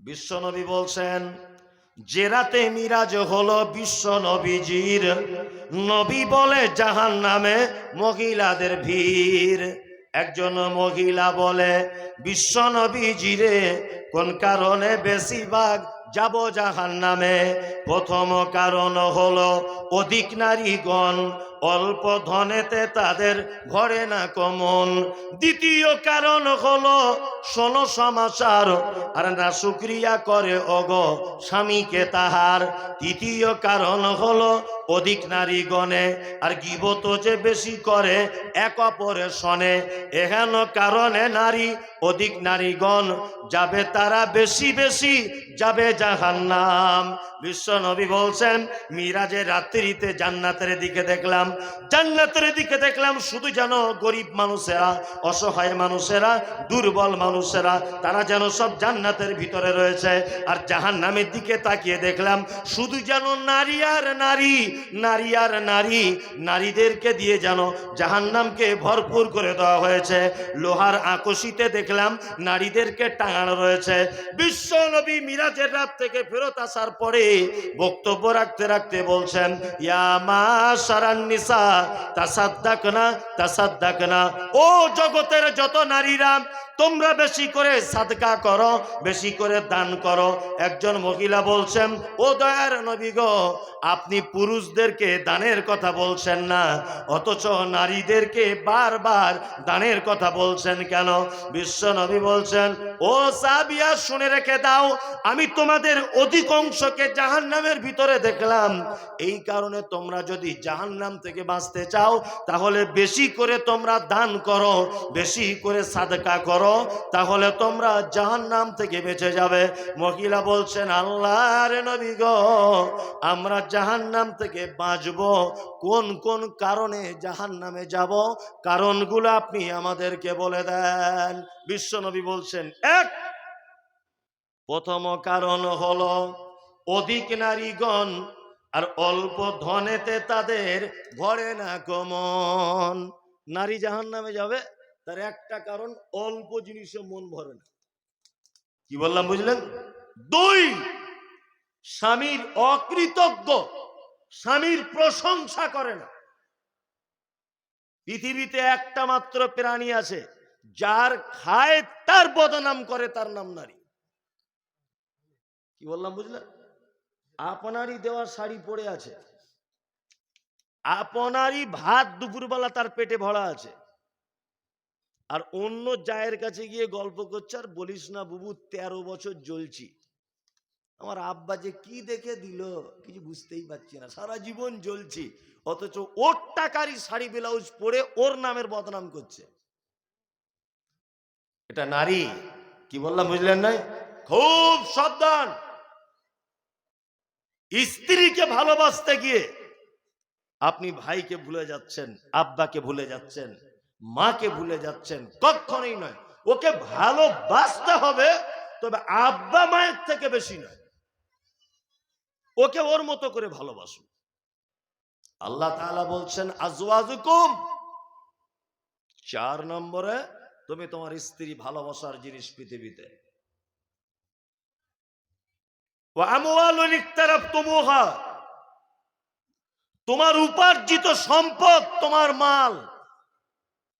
বিশ্বনবী বলছেন, যে রাতে মিরাজ হলো বিশ্ব নবীজির নবী বলে জাহান নামে মহিলাদের ভিড়। একজন মহিলা বলে বিশ্ব নবীজিরে কোন কারণে বেশিরভাগ যাব জাহান নামে প্রথম কারণ হলো অধিক নারীগণ অল্প ধনেতে তাদের ঘরে না কমন। দ্বিতীয় কারণ হলো, শোনো সমাচার, আর না শুক্রিয়া করে অগ স্বামীকে তাহার। তৃতীয় কারণ হলো, অধিক নারীগণে আর গিবত যে বেশি করে, এক অপরে শনে। এহেন কারণে নারী, অধিক নারীগণ যাবে তারা বেশি বেশি, যাবে জাহান্নাম। বিশ্ব নবী বলছেন, মিরাজের রাত্রিতে জান্নাতের দিকে দেখলাম জান্নাতের দিকে দেখলাম শুধু যেন গরিব মানুষেরা, অসহায় মানুষেরা, দুর্বল মানুষেরা, তারা যেন সব জান্নাতের ভিতরে রয়েছে। আর জাহান নামের দিকে তাকিয়ে দেখলাম শুধু যেন নারী আর নারী নারী আর নারী, নারীদেরকে দিয়ে যেন জাহান্নামকে ভরপুর করে দেওয়া হয়েছে। লোহার আকশিতে দেখলাম নারীদেরকে টাঙানো রয়েছে। বিশ্ব নবী মিরাজের রাত থেকে ফেরত আসার পরে বক্তব্য রাখতে রাখতে বলছেন, ইয়া মা সারান্নিসা তাসাদ্দাক না তাসাদ্দাক না ও জগতের যত নারীরা, তোমরা বেশি করে সাদকা করো, বেশি করে দান করো। একজন মহিলা বলছেন, ও দয়ার নবী গো, আপনি পুরুষদেরকে দানের কথা বলছেন না, অথচ নারীদেরকে বারবার দানের কথা বলছেন কেন? বিশ্ব নবী বলছেন, ও সাবিয়া শুনে রেখে দাও, আমি তোমাদের অধিকাংশকে জাহান নামের ভিতরে দেখলাম। এই কারণে তোমরা যদি জাহান নাম থেকে বাঁচতে চাও, তাহলে বেশি করে তোমরা দান করো, বেশি করে সাদকা করো, তাহলে তোমরা জাহান নাম থেকে বেঁচে যাবে। মহিলা বলছেন, আল্লাহর নবী গো, আমরা জাহান নাম থেকে বাঁচবো। কোন কোন কারণে জাহান নামে যাব? কারণগুলো আপনি আমাদেরকে বলে দেন। বিশ্ব নবী বলছেন, এক, প্রথম কারণ হলো অধিক নারীগণ আর অল্প ধনেতে তাদের ভরে না কমন নারী জাহান নামে যাবে, তার একটা কারণ, অল্প জিনিসে মন ভরে না। কি বললাম, বুঝলেন? দুই, স্বামীর অকৃতজ্ঞ স্বামীর প্রশংসা করে না। পৃথিবীতে একটা মাত্র প্রাণী আছে, যার খায় তার বদনাম করে তার নাম নারী। কি বললাম, বুঝলেন? আপনারই দেওয়া শাড়ি পরে আছে। আপনারই ভাত দুপুরবেলা তার পেটে ভরা আছে। আর অন্য জায়ের কাছে গিয়ে গল্প করছে, আর বলিস না বুবু, তেরো বছর জ্বলছি। আমার আব্বা যে কি দেখে দিল, কিছু বুঝতেই পারছি না। সারা জীবন জ্বলছি, অথচ ওর টাকারই শাড়ি ব্লাউজ পরে ওর নামের বদনাম করছে। এটা নারী, কি বললাম বুঝলেন নাই? খুব সাবধান। স্ত্রীকে ভালোবাসতে গিয়ে আপনি ভাইকে ভুলে যাচ্ছেন, আব্বাকে ভুলে যাচ্ছেন, মাকে ভুলে যাচ্ছেন, কখনই নয়। ওকে ভালোবাসতে হবে, তবে আব্বা মায়ের থেকে বেশি নয়। ওকে ওর মতো করে ভালোবাসুন। আল্লাহ বলছেন, আজওয়াজুকুম। চার নম্বরে, তুমি তোমার স্ত্রী ভালোবাসার জিনিস পৃথিবীতে। তোমার উপার্জিত সম্পদ, তোমার মাল,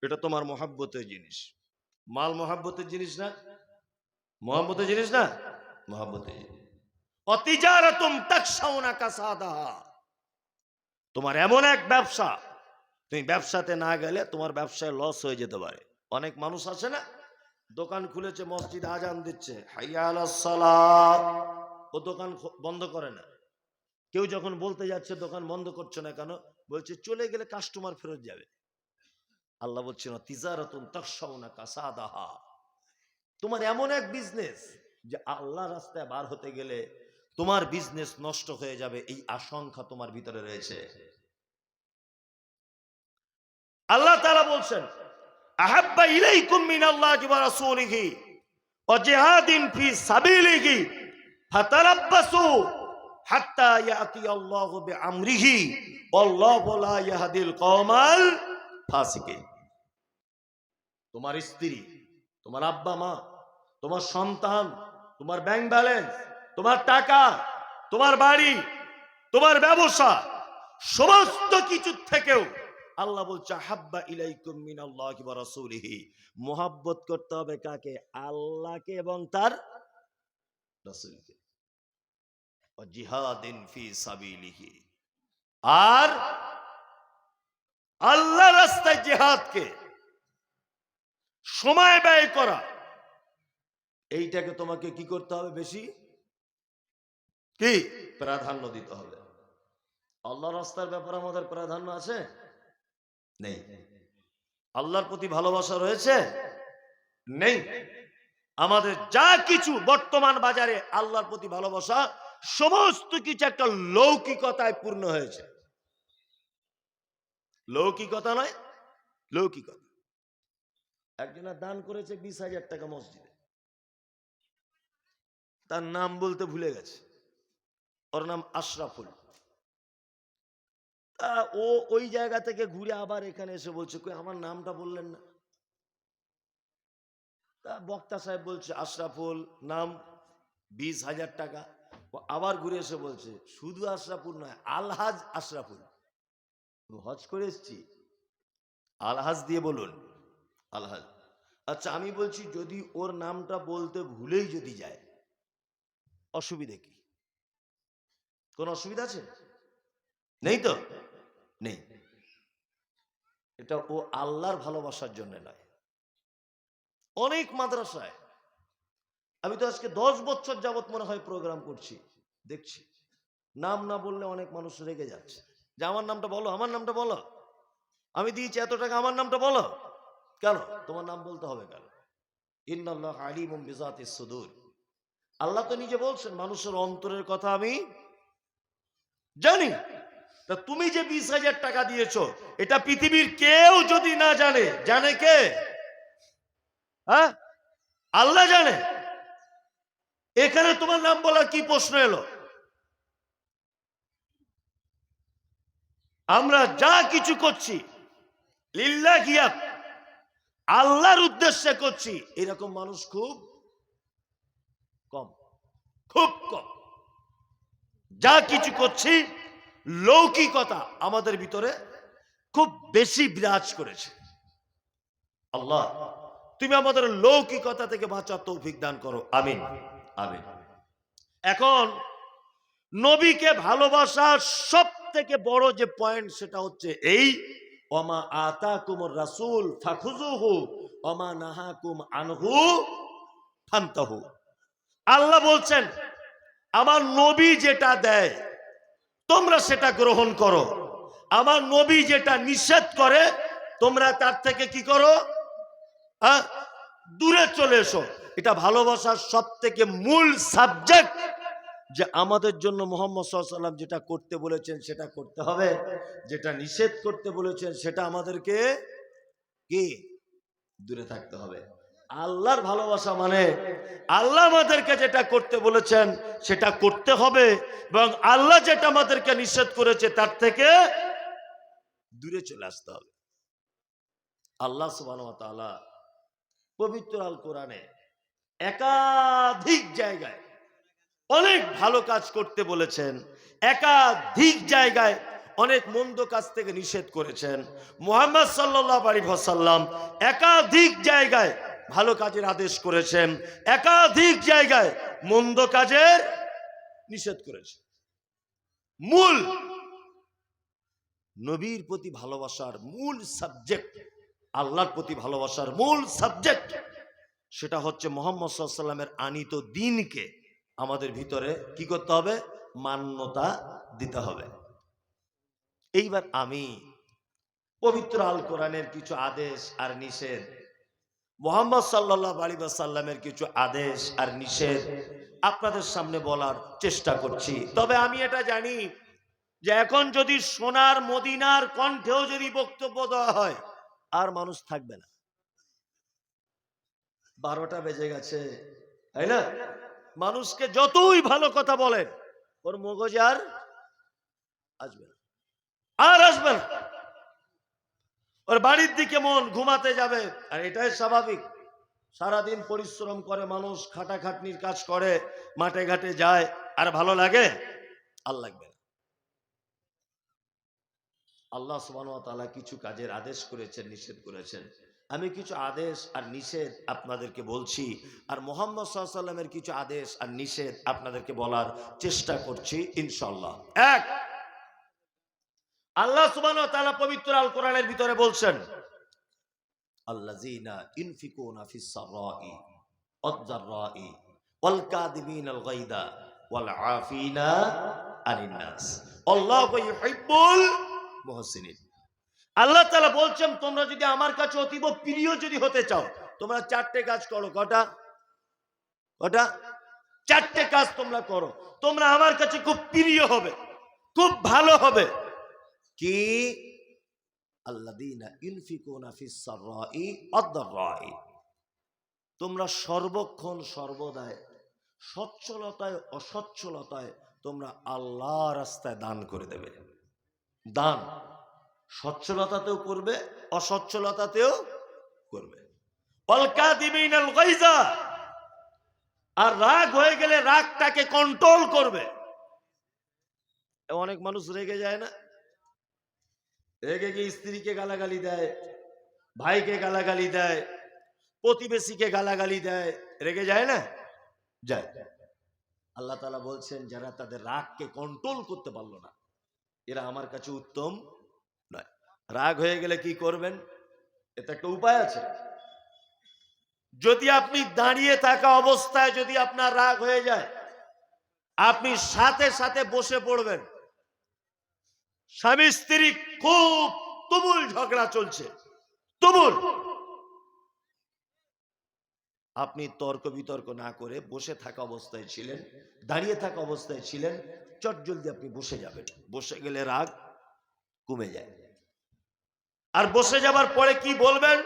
এটা তোমার মহাব্বতের জিনিস। মাল মহাব্বতের জিনিস না? মহাব্বতের জিনিস না? মহাব্বতের জিনিস। তোমার এমন এক ব্যবসা, তুমি ব্যবসাতে না গেলে তোমার ব্যবসায় লস হয়ে যেতে পারে। অনেক মানুষ আছে না? দোকান খুলেছে, মসজিদ আজান দিচ্ছে। হাইয়া সালাত। ও দোকান বন্ধ করে না। কেউ যখন বলতে যাচ্ছে, দোকান বন্ধ করছে না কেন? বলছে, চলে গেলে কাস্টমার ফেরত যাবে। আল্লাহ বলছে না তিজারাতুন তোমার এমন এক বিজনেস যে আল্লাহ রাস্তায় বার হতে গেলে তোমার বিজনেস নষ্ট হয়ে যাবে, এই আশঙ্কা তোমার ভিতরে রয়েছে। আল্লাহ তাআলা বলছেন, আহাব্বা ইলাইকুম মিনাল্লাহি ওয়া রাসূলিহি ওয়া জিহাদিন ফি সাবিলিহি। তোমার স্ত্রী, তোমার আব্বা মা, তোমার সন্তান, তোমার ব্যাংক ব্যালেন্স, তোমার টাকা, তোমার বাড়ি, তোমার ব্যবসা, সমস্ত কিছু থেকেও আল্লাহ বলছে হাব্বা ইলাইকুম মিনাল্লাহি ওয়া রাসূলিহি। মোহাব্বত করতে হবে কাকে? আল্লাহকে এবং তার রাসূলকে। জিহাদিন ফি সাবিলিহি। আর আল্লাহ রাস্তায় জিহাদকে সময় ব্যয় করা। এইটাকে তোমাকে কি করতে হবে বেশি? কি? প্রাধান্য দিতে হবে। আল্লাহ রাস্তার ব্যাপারে আমাদের প্রাধান্য আছে? নেই। আল্লাহর প্রতি ভালোবাসা রয়েছে? নেই। আমাদের যা কিছু বর্তমান বাজারে আল্লাহর প্রতি ভালোবাসা সমস্ত কিছু একটা লৌকিকতায় পূর্ণ হয়েছে। লৌকিকতা নয়, লৌকিকতা। একজনের দান করেছে বিশ হাজার টাকা মসজিদে। তার নাম বলতে ভুলে গেছে। ওর নাম আশরাফুল। তা ও ওই জায়গা থেকে ঘুরে আবার এখানে এসে বলছে, কই, আমার নামটা বললেন না? তা বক্তা সাহেব বলছে, আশরাফুল, নাম বিশ হাজার টাকা। ও আবার ঘুরে এসে বলছে, শুধু আশরাফুল নয়, আলহাজ আশরাফুল। হজ করে এসছি। আলহাজ দিয়ে বলুন, আলহাজ। আচ্ছা আমি বলছি, যদি ওর নামটা বলতে ভুলেই যদি যায়, অসুবিধে কি? কোন অসুবিধা আছে? নেই তো? নেই। এটা ও আল্লাহর ভালোবাসার জন্য নয়। অনেক মাদ্রাসায় আমি তো আজকে দশ বছর যাবত মনে হয় প্রোগ্রাম করছি। দেখছি। নাম না বললে অনেক মানুষ রেগে যাচ্ছে। যে আমার নামটা বলো, আমার নামটা বলো। আমি দিয়েছি এত টাকা, আমার নামটা বলো। কেন? তোমার নাম বলতে হবে কেন? ইন্নাল্লাহ আলিম বিজাতি সুদূর। আল্লাহ তো নিজে বলছেন, মানুষের অন্তরের কথা আমি জানি। তা তুমি যে বিশ হাজার টাকা দিয়েছ, এটা পৃথিবীর কেউ যদি না জানে জানে কে? হ্যাঁ? আল্লাহ জানে। এখানে তোমার নাম বলার কি প্রশ্ন এলো? আমরা যা কিছু করছি, লিল্লা গিয়াত, আল্লাহর উদ্দেশ্যে করছি, এরকম মানুষ খুব কম খুব কম। যা কিছু করছি লৌকিকতা আমাদের ভিতরে খুব বেশি বিরাজ করেছে। আল্লাহ, তুমি আমাদের লৌকিকতা থেকে বাঁচার তৌফিক দান করো, আমিন। আমিন এখন নবীকে ভালোবাসার সব থেকে বড় যে পয়েন্ট সেটা হচ্ছে এই অমা আতা কুমর রাসুল ফাখুজুহু অমা নাহাকুম আনহু ফান্তাহু। আল্লাহ বলছেন, আমার নবী যেটা দেয়, তোমরা সেটা গ্রহণ করো। আমার নবী যেটা নিষেধ করে, তোমরা তার থেকে কি করো? দূরে চলে এসো। এটা ভালোবাসার সব থেকে মূল সাবজেক্ট যে আমাদের জন্য মোহাম্মদ সাল্লাম যেটা করতে বলেছেন সেটা করতে হবে। যেটা নিষেধ করতে বলেছেন সেটা আমাদেরকে কি? দূরে থাকতে হবে। আল্লাহর ভালোবাসা মানে আল্লাহ আমাদেরকে যেটা করতে বলেছেন সেটা করতে হবে এবং আল্লাহ যেটা আমাদেরকে নিষেধ করেছে তার থেকে দূরে চলে আসতে হবে। আল্লাহ সুবাহ পবিত্র আল কোরআনে একাধিক জায়গায় অনেক ভালো কাজ করতে বলেছেন, একাধিক জায়গায় অনেক মন্দ কাজ থেকে নিষেধ করেছেন। মোহাম্মদ সাল্লাহ আলী সাল্লাম একাধিক জায়গায় ভালো কাজের আদেশ করেছেন, একাধিক জায়গায় মন্দ কাজের নিষেধ করেছেন। মূল নবীর প্রতি ভালোবাসার মূল সাবজেক্ট আল্লাহর প্রতি ভালোবাসার মূল সাবজেক্ট সেটা হচ্ছে মোহাম্মদ সাল্লামের আনিত দিনকে আমাদের ভিতরে কি করতে হবে? মান্যতা দিতে হবে। এইবার আমি পবিত্র আল কোরআনের কিছু আদেশ আর নিষেধ, মোহাম্মদ সাল্লাহ আলী সাল্লামের কিছু আদেশ আর নিষেধ আপনাদের সামনে বলার চেষ্টা করছি। তবে আমি এটা জানি যে এখন যদি সোনার মদিনার কণ্ঠেও যদি বক্তব্য দেওয়া হয়, আর মানুষ থাকবে না। বারোটা বেজে গেছে। তাই না? মানুষকে যতই ভালো কথা বলেন, ওর মগজ আর আসবে আর আসবে ওর বাড়ির দিকে মন ঘুমাতে যাবে, আর এটাই স্বাভাবিক। সারাদিন পরিশ্রম করে মানুষ খাটাখাটনির কাজ করে, মাঠে ঘাটে যায়, আর ভালো লাগে? আর লাগবে আল্লাহ সুবাহ কিছু কাজের আদেশ করেছেন, নিষেধ করেছেন। আমি কিছু আদেশ আর নিষেধ আপনাদেরকে বলছি। আর মোহাম্মদ সাল্লামের কিছু আদেশ আর নিষেধ আপনাদেরকে বলার চেষ্টা করছি ইনশাল্লাহ এক, আল্লাহ সুবাহ পবিত্র আল কোরআনের ভিতরে বলছেন, আল্লাযীনা ইনফিকুনা ফিস সারাই ওয়াদ-দাররাই ওয়াল কাযিমিনাল ওয়াল আফিনা আনিন নাস আল্লাহু ইউহিব্বুল মুহসিনিন। আল্লাহ তাআলা বলছেন, তোমরা যদি আমার কাছে অতীব প্রিয় যদি হতে চাও, তোমরা চারটে কাজ করো। কটা? কটা? চারটে কাজ তোমরা করো। তোমরা আমার কাছে খুব প্রিয় হবে, খুব ভালো হবে। কি? তোমরা সর্বক্ষণ সর্বদায় সচ্ছলতায় অসচ্ছলতায় তোমরা আল্লাহ রাস্তায় দান করে দেবে। দান। সচ্ছলতাতেও করবে, অসচ্ছলতাতেও করবে। আর রাগ হয়ে গেলে রাগটাকে কন্ট্রোল করবে। অনেক মানুষ রেগে যায় না? রেগে গিয়ে স্ত্রীকে গালাগালি দেয়, ভাইকে গালাগালি দেয়, প্রতিবেশীকে গালাগালি দেয়। রেগে যায় না? যায়। আল্লাহ তালা বলছেন, যারা তাদের রাগকে কন্ট্রোল করতে পারল না, এরা আমার কাছে উত্তম রাগ হয়ে গেলে কি করবেন? এতে একটা উপায় আছে। যদি আপনি দাঁড়িয়ে থাকা অবস্থায় যদি আপনার রাগ হয়ে যায়, আপনি সাথে সাথে বসে পড়বেন। স্বামী স্ত্রী খুব তুমুল ঝগড়া চলছে। তুমুল। আপনি তর্ক বিতর্ক না করে বসে থাকা অবস্থায় ছিলেন, দাঁড়িয়ে থাকা অবস্থায় ছিলেন চট জলদি আপনি বসে যাবেন। বসে গেলে রাগ কমে যায়। আর বসে যাবার পরে কি বলবেন?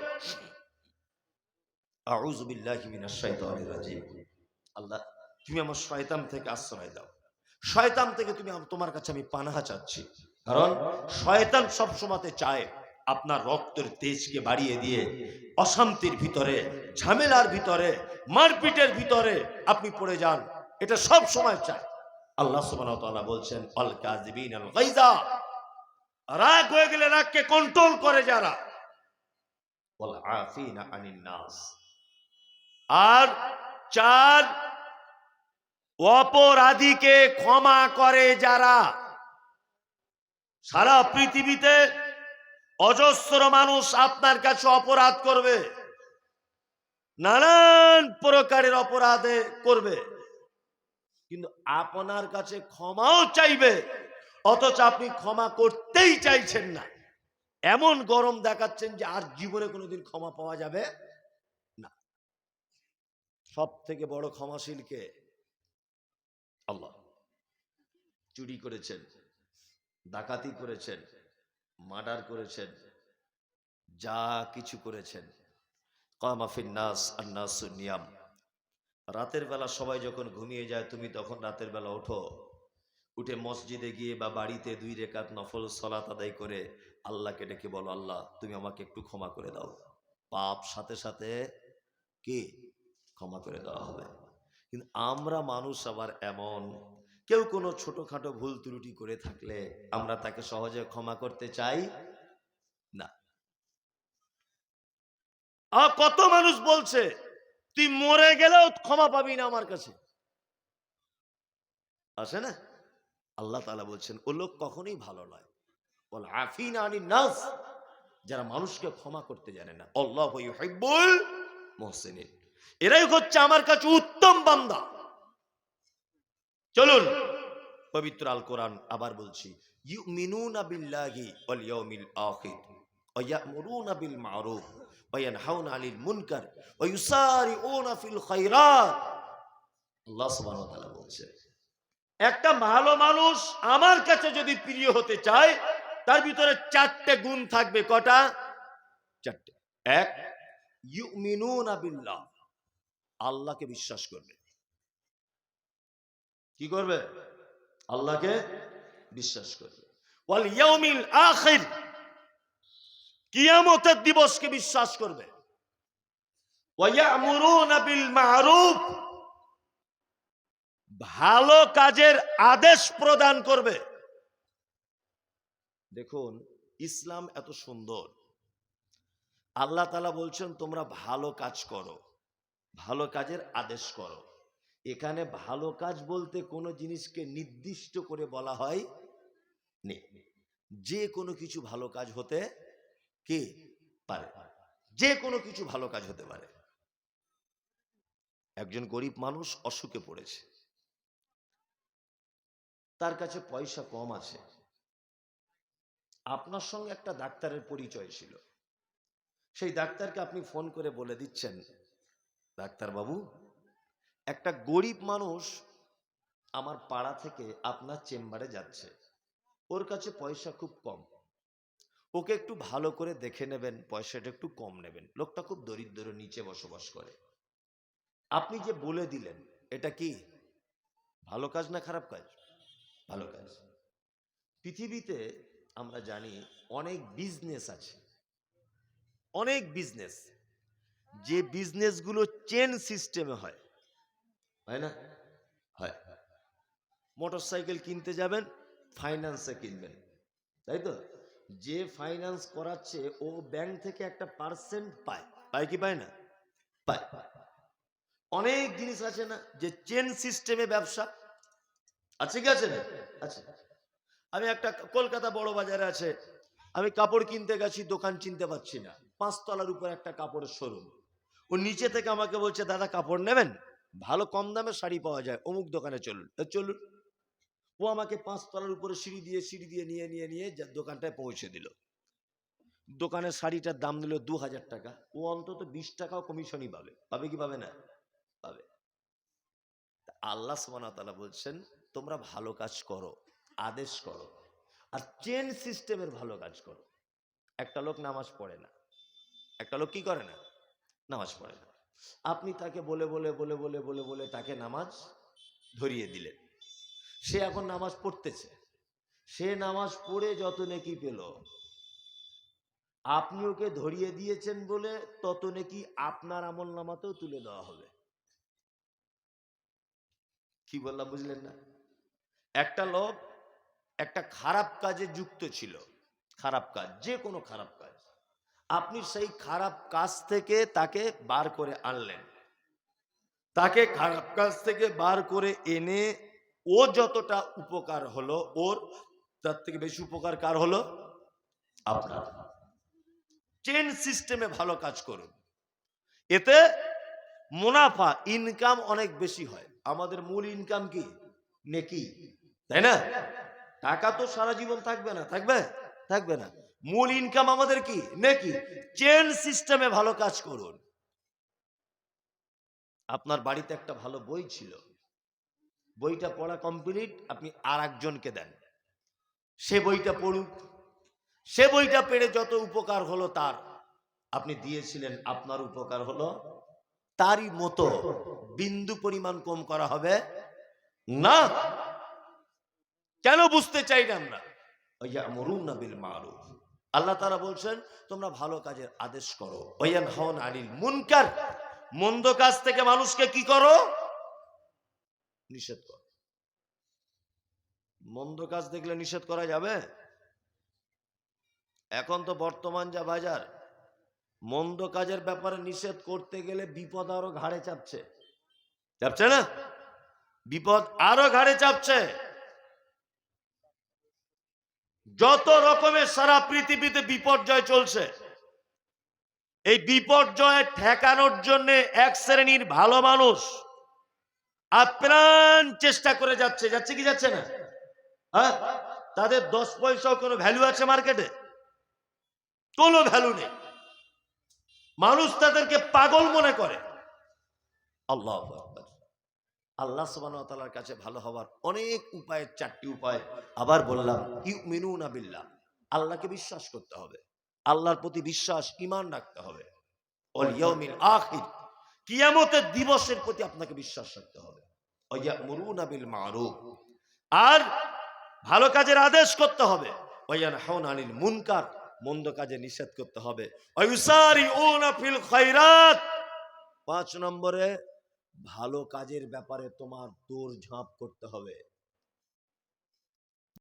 আল্লাহ, তুমি আমার শয়তান থেকে আশ্রয় দাও। শয়তান থেকে তুমি তোমার কাছে আমি পানাহা চাচ্ছি। কারণ শয়তান সব সময়তে চায় আপনার রক্তের তেজকে বাড়িয়ে দিয়ে অশান্তির ভিতরে, ঝামেলার ভিতরে, মারপিটের ভিতরে আপনি পড়ে যান। এটা সব সময় চায়। আল্লাহ সুবহানাহু ওয়া তাআলা বলছেন, আল কাযিবিন আল গায়জা রাগ হয়ে গেলে রাগকে কন্ট্রোল করে যারা। আর চার অপরাধীকে ক্ষমা করে যারা। সারা পৃথিবীতে অজস্র মানুষ আপনার কাছে অপরাধ করবে। নানান প্রকারের অপরাধে করবে। কিন্তু আপনার কাছে ক্ষমাও চাইবে। অথচ আপনি ক্ষমা করতেই চাইছেন না। এমন গরম দেখাচ্ছেন যে আর জীবনে কোনোদিন ক্ষমা পাওয়া যাবে না। সব থেকে বড় ক্ষমাশীল কে? আল্লাহ। চুরি করেছেন, ডাকাতি করেছেন, মার্ডার করেছেন, যা কিছু করেছেন। নাস আন্নাস নিয়াম। রাতের বেলা সবাই যখন ঘুমিয়ে যায়, তুমি তখন রাতের বেলা ওঠো। উঠে মসজিদে গিয়ে বা বাড়িতে দুই রেখাত নফল সলাত আদায় করে আল্লাহকে ডেকে বলো, আল্লাহ, তুমি আমাকে একটু ক্ষমা করে দাও। পাপ সাথে সাথে কি? ক্ষমা করে দেওয়া হবে। কিন্তু আমরা মানুষ আবার এমন। কেউ কোনো ছোটখাটো ভুল ত্রুটি করে থাকলে আমরা তাকে সহজে ক্ষমা করতে চাই? না। কত মানুষ বলছে, তুই মরে গেলেও ক্ষমা পাবি না আমার কাছে। আসে না? আল্লাহ তালা বলছেন, ও লোক কখনোই ভালো নয়। বল, আফিন আনি নাস যারা মানুষকে ক্ষমা করতে জানে না। মুহসিনিন। এরাই হচ্ছে আমার কাছে উত্তম বান্দা। চলুন, পবিত্র আল কোরআন আবার বলছি, ইউমিনুনা বিল্লাহি ওয়াল ইয়াউমিল আখির। ওয়া ইয়ামুরুনা বিল মারুফ। ওয়া ইয়ানহাউনা আনিল মুনকার। ওয়া ইউসারিউনা ফিল খায়রাত। আল্লাহ সুবহানাহু ওয়া তাআলা বলছে একটা ভালো মানুষ আমার কাছে যদি প্রিয় হতে চায়, তার ভিতরে চারটে গুণ থাকবে। কটা? চারটে। এক আল্লাহকে বিশ্বাস করবে। কি করবে? আল্লাহকে বিশ্বাস করবে। কিয়ামতের দিবসকে বিশ্বাস করবে। মারুফ। ভালো কাজের আদেশ প্রদান করবে। দেখুন, ইসলাম এত সুন্দর। আল্লাহ তালা বলছেন, তোমরা ভালো কাজ করো, ভালো কাজের আদেশ করো। এখানে ভালো কাজ বলতে কোনো জিনিসকে নির্দিষ্ট করে বলা হয় নেই। যে কোনো কিছু ভালো কাজ হতে কি পারে? যে কোনো কিছু ভালো কাজ হতে পারে। একজন গরিব মানুষ অসুখে পড়েছে। তার কাছে পয়সা কম আছে। আপনার সঙ্গে একটা ডাক্তারের পরিচয় ছিল। সেই ডাক্তারকে আপনি ফোন করে বলে দিচ্ছেন, ডাক্তার বাবু, একটা গরিব মানুষ আমার পাড়া থেকে আপনার চেম্বারে যাচ্ছে। ওর কাছে পয়সা খুব কম। ওকে একটু ভালো করে দেখে নেবেন, পয়সাটা একটু কম নেবেন। লোকটা খুব দরিদ্র, নিচে বসবাস করে। আপনি যে বলে দিলেন, এটা কি ভালো কাজ না খারাপ কাজ? ভালো কাজ। পৃথিবীতে আমরা জানি অনেক বিজনেস আছে। অনেক বিজনেস যে বিজনেসগুলো চেন সিস্টেমে হয়। হয় না? হয়। মোটর সাইকেল কিনতে যাবেন ফাইন্যান্সে কিনবেন। তাই তো? যে ফাইন্যান্স করাচ্ছে, ও ব্যাংক থেকে একটা পার্সেন্ট পায়। পায় কি পায় না? পায়। অনেক জিনিস আছে না, যে চেন সিস্টেমে ব্যবসা আছে কি আছে আছে আমি একটা কলকাতা বড় বাজারে আছে। আমি কাপড় কিনতে গেছি, দোকান চিনতে পারছি না। পাঁচতলার উপর একটা কাপড়ের শোরুম ও নিচে থেকে আমাকে বলছে, দাদা, কাপড় নেবেন? ভালো কম দামে শাড়ি পাওয়া যায়। অমুক দোকানে চলুন। চলুন। ও আমাকে পাঁচতলার উপরে সিঁড়ি দিয়ে সিঁড়ি দিয়ে, নিয়ে নিয়ে নিয়ে দোকানটায় পৌঁছে দিল। দোকানের শাড়িটার দাম নিল দু হাজার টাকা। ও অন্তত বিশ টাকাও কমিশনই পাবে। পাবে কি পাবে না? পাবে। আল্লাহ সুবহানাহু বলছেন তোমরা ভালো কাজ করো, আদেশ করো, আর চেন সিস্টেমের ভালো কাজ করো। একটা লোক নামাজ পড়ে না। একটা লোক কি করে না? নামাজ পড়ে না। আপনি তাকে বলে বলে বলে বলে বলে বলে তাকে নামাজ ধরিয়ে দিলেন। সে এখন নামাজ পড়তেছে। সে নামাজ পড়ে যত নেকি পেল। আপনি ওকে ধরিয়ে দিয়েছেন বলে তত নেকি আপনার আমল নামাতেও তুলে দেওয়া হবে। কি বললাম বুঝলেন না? একটা লোক একটা খারাপ কাজে যুক্ত ছিল। খারাপ কাজ যে কোনো খারাপ কাজ। আপনি সেই খারাপ কাজ থেকে তাকে বার করে আনলেন। তাকে খারাপ কাজ থেকে বার করে এনে ও যতটা উপকার হলো, ওর তার থেকে বেশি উপকার কার হলো? আপনার। চেন সিস্টেমে ভালো কাজ করুন। এতে মুনাফা ইনকাম অনেক বেশি হয়। আমাদের মূল ইনকাম কি? নেকি? তাই না? টাকা তো সারা জীবন থাকবে না, থাকবে? থাকবে না। মূল ইনকাম আমাদের কি? নেকি? চেন সিস্টেমে ভালো কাজ করুন। আপনার বাড়িতে একটা ভালো বই ছিল। বইটা পড়া কমপ্লিট আপনি আর একজনকে দেন। সে বইটা পড়ুক। সে বইটা পেড়ে যত উপকার হলো তার, আপনি দিয়েছিলেন, আপনার উপকার হলো তারই মতো বিন্দু পরিমাণ কম করা হবে না। কেন বুঝতে চাই না মারুফ। আল্লাহ তারা বলছেন, তোমরা ভালো কাজের আদেশ করো। মুনকার। মন্দ কাজ থেকে মানুষকে কি করো? নিষেধ করো। মন্দ কাজ দেখলে নিষেধ করা যাবে? এখন তো বর্তমান যা বাজার, মন্দ কাজের ব্যাপারে নিষেধ করতে গেলে বিপদ আরও ঘাড়ে চাপছে। চাপছে না? বিপদ আরও ঘাড়ে চাপছে। যত রকমের সারা পৃথিবীতে বিপর্যয় চলছে, এই বিপর্যয় ঠেকানোর জন্য এক শ্রেণির ভালো মানুষ আপ্রাণ চেষ্টা করে যাচ্ছে। যাচ্ছে কি যাচ্ছে না? হ্যাঁ? তাদের দশ পয়সাও কোনো ভ্যালু আছে মার্কেটে কোনো ভ্যালু নেই। মানুষ তাদেরকে পাগল মনে করে। আল্লাহ। আল্লাহ সুবাহর কাছে ভালো হওয়ার অনেক উপায়ের চারটি উপায়। আবার বললাম, ইউমিনুনা বিল্লাহ, আল্লাহকে বিশ্বাস করতে হবে। আল্লাহর প্রতি বিশ্বাস ইমান রাখতে হবে। আখির, কিয়ামতের দিবসের প্রতি আপনাকে বিশ্বাস রাখতে হবে। বিল আর ভালো কাজের আদেশ করতে হবে। আনিল মুনকার, মন্দ কাজে নিষেধ করতে হবে। পাঁচ নম্বরে ভালো কাজের ব্যাপারে তোমার দৌড় ঝাঁপ করতে হবে।